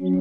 గణేష్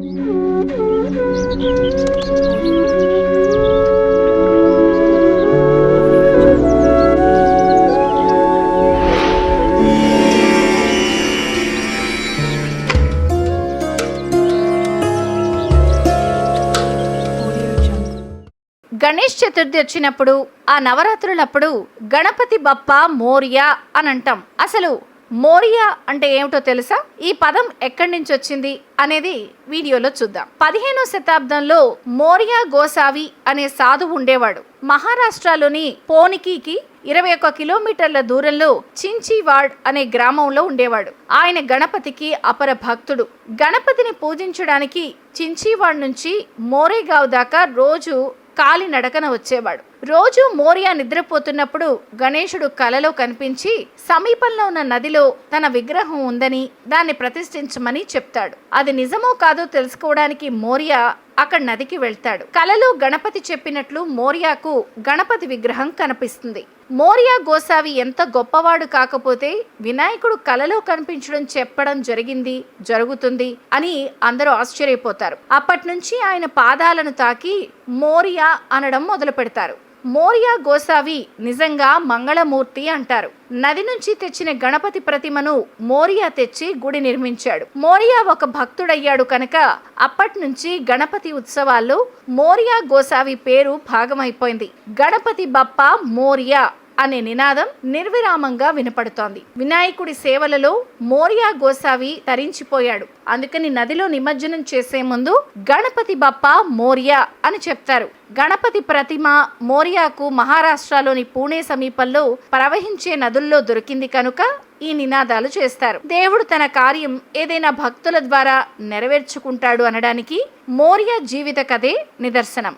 చతుర్థి వచ్చినప్పుడు ఆ నవరాత్రులప్పుడు గణపతి బప్ప మోరియా అని అంటాం అసలు మోరియా అంటే ఏమిటో తెలుసా? ఈ పదం ఎక్కడి నుంచి వచ్చింది అనేది వీడియోలో చూద్దాం. పదిహేనో శతాబ్దంలో మోరియా గోసావి అనే సాధువు ఉండేవాడు. మహారాష్ట్రలోని పోనికీకి ఇరవై ఒక్క కిలోమీటర్ల దూరంలో చించివాడ్ అనే గ్రామంలో ఉండేవాడు. ఆయన గణపతికి అపర భక్తుడు. గణపతిని పూజించడానికి చించీవాడ్ నుంచి మోరేగావ్ దాకా రోజు కాలినడకన వచ్చేవాడు. రోజు మోరియా నిద్రపోతున్నప్పుడు గణేశుడు కలలో కనిపించి సమీపంలో ఉన్న నదిలో తన విగ్రహం ఉందని దాన్ని ప్రతిష్ఠించమని చెప్తాడు. అది నిజమో కాదో తెలుసుకోవడానికి మోరియా అక్కడ నదికి వెళ్తాడు. కలలో గణపతి చెప్పినట్లు మోరియాకు గణపతి విగ్రహం కనిపిస్తుంది. మోరియా గోసావి ఎంత గొప్పవాడు కాకపోతే వినాయకుడు కలలో కనిపించడం చెప్పడం జరిగింది జరుగుతుంది అని అందరూ ఆశ్చర్యపోతారు. అప్పటి నుంచి ఆయన పాదాలను తాకి మోరియా అనడం మొదలు పెడతారు మోరియా గోసావి నిజంగా మంగళమూర్తి అంటారు. నది నుంచి తెచ్చిన గణపతి ప్రతిమను మోరియా తెచ్చి గుడి నిర్మించాడు. మోరియా ఒక భక్తుడయ్యాడు కనుక అప్పటి నుంచి గణపతి ఉత్సవాల్లో మోరియా గోసావి పేరు భాగమైపోయింది. గణపతి బప్ప మోరియా అనే నినాదం నిర్విరామంగా వినపడుతోంది. వినాయకుడి సేవలలో మోరియా గోసావి తరించిపోయాడు. అందుకని నదిలో నిమజ్జనం చేసే ముందు గణపతి బప్ప మోరియా అని చెప్తారు. గణపతి ప్రతిమ మోరియాకు మహారాష్ట్రలోని పూణే సమీపంలో ప్రవహించే నదుల్లో దొరికింది కనుక ఈ నినాదాలు చేస్తారు. దేవుడు తన కార్యం ఏదైనా భక్తుల ద్వారా నెరవేర్చుకుంటాడు అనడానికి మోరియా జీవిత కథే నిదర్శనం.